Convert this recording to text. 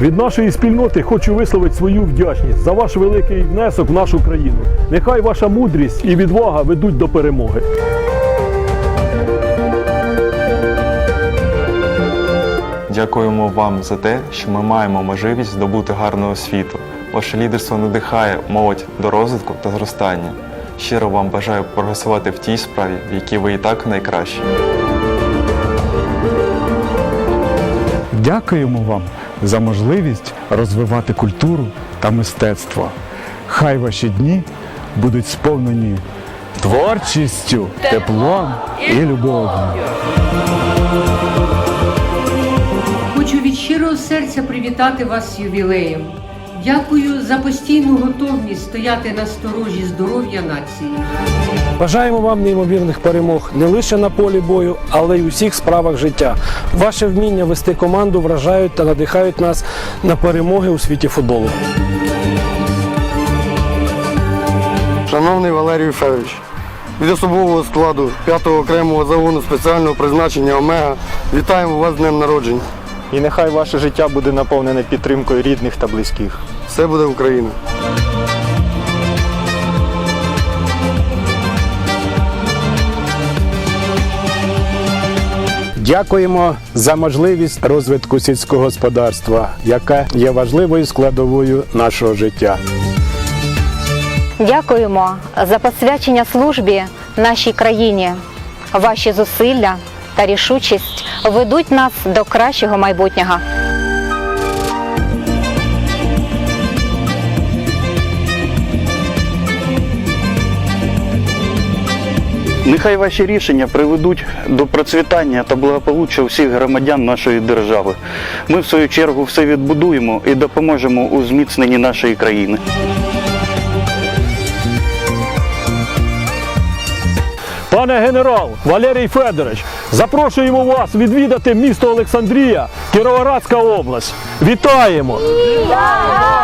Від нашої спільноти хочу висловити свою вдячність за ваш великий внесок в нашу країну. Нехай ваша мудрість і відвага ведуть до перемоги. Дякуємо вам за те, що ми маємо можливість здобути гарну освіту. Ваше лідерство надихає молодь до розвитку та зростання. Щиро вам бажаю прогресувати в тій справі, в якій ви і так найкращі. Дякуємо вам за можливість розвивати культуру та мистецтво. Хай ваші дні будуть сповнені творчістю, теплом і любов'ю. Хочу від щирого серця привітати вас з ювілеєм. Дякую за постійну готовність стояти на сторожі здоров'я нації. Бажаємо вам неймовірних перемог не лише на полі бою, але й у всіх справах життя. Ваше вміння вести команду вражають та надихають нас на перемоги у світі футболу. Шановний Валерій Федорович, від особового складу 5-го окремого загону спеціального призначення Омега вітаємо вас з днем народження. І нехай ваше життя буде наповнене підтримкою рідних та близьких. Все буде Україна! Дякуємо за можливість розвитку сільського господарства, яке є важливою складовою нашого життя. Дякуємо за посвячення службі нашій країні. Ваші зусилля та рішучість ведуть нас до кращого майбутнього. Нехай ваші рішення приведуть до процвітання та благополуччя всіх громадян нашої держави. Ми, в свою чергу, все відбудуємо і допоможемо у зміцненні нашої країни. Пане генерал Валерій Федорович, запрошуємо вас відвідати місто Олександрія, Кіровоградська область. Вітаємо! Вітаємо!